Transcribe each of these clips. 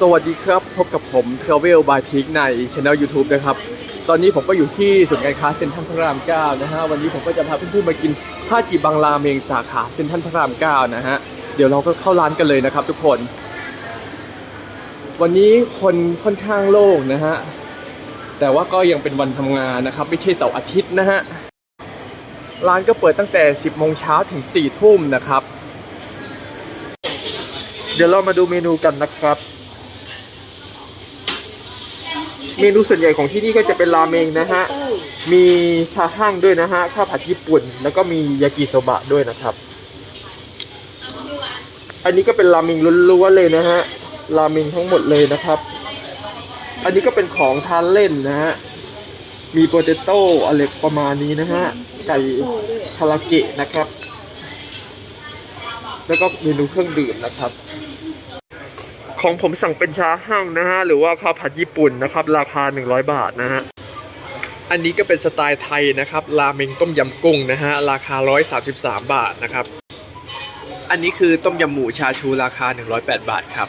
สวัสดีครับ พบกับผม Travel by t i k ใน Channel YouTube นะครับ ตอนนี้ผมก็อยู่ที่ศูนย์การค้าเซ็นทรัลพระราม 9 นะฮะ วันนี้ผมก็จะพาเพื่อนๆมากินข้าจีบังราเมงสาขาเซ็นทรัลพระราม 9 นะฮะ เดี๋ยวเราก็เข้าร้านกันเลยนะครับทุกคน วันนี้คนค่อนข้างโล่งนะฮะ แต่ว่าก็ยังเป็นวันทำงานนะครับ ไม่ใช่เสาร์อาทิตย์นะฮะ ร้านก็เปิดตั้งแต่ 10 โมงเช้าถึง 4 ทุ่มนะครับ เดี๋ยวเรามาดูเมนูกันนะครับ เมนูส่วนใหญ่ของที่นี่ก็จะเป็นราเมงนะฮะ มีชาฮั่งด้วยนะฮะ ข้าวผัดญี่ปุ่น แล้วก็มียากิโซบะด้วยนะครับ อันนี้ก็เป็นราเมงล้วนๆเลยนะฮะ ราเมงทั้งหมดเลยนะครับ อันนี้ก็เป็นของทานเล่นนะฮะ มีโปเตโต้อะไรประมาณนี้นะฮะ ไก่คาราเกะนะครับ แล้วก็เมนูเครื่องดื่มนะครับ ของผมสั่งเป็นชาฮั่งนะฮะ หรือว่าข้าวผัดญี่ปุ่นนะครับ ราคา 100 บาทนะฮะ อันนี้ก็เป็นสไตล์ไทยนะครับราเมงต้มยำกุ้งนะฮะ ราคา 133 บาทนะครับ อันนี้คือต้มยำหมูชาชูราคา 108 บาทครับ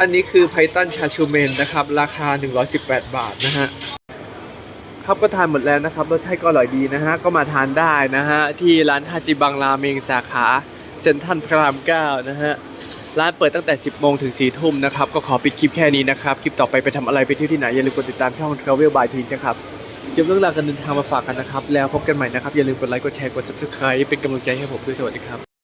อันนี้คือไพตันชาชูเมนนะครับ ราคา 118 บาทนะฮะครับก็ทานหมดแล้วนะครับรสชาติก็อร่อยดีนะฮะก็มาทานได้นะฮะที่ร้านฮาจิบังราเมงสาขาเซ็นทรัลพระราม9นะฮะ ร้านเปิดตั้งแต่ 10 โมงถึง 4 ทุ่มนะครับ ก็ขอปิดคลิปแค่นี้นะครับ คลิปต่อไปไปทำอะไรไปเที่ยวที่ไหน อย่าลืมกดติดตามช่อง Travel by t i n นะครับเก็บเรื่องราวการเดินทางมาฝากกันนะครับ แล้วพบกันใหม่นะครับ อย่าลืมกดไลค์ กดแชร์ กด subscribe เป็นกำลังใจให้ผมด้วย สวัสดีครับ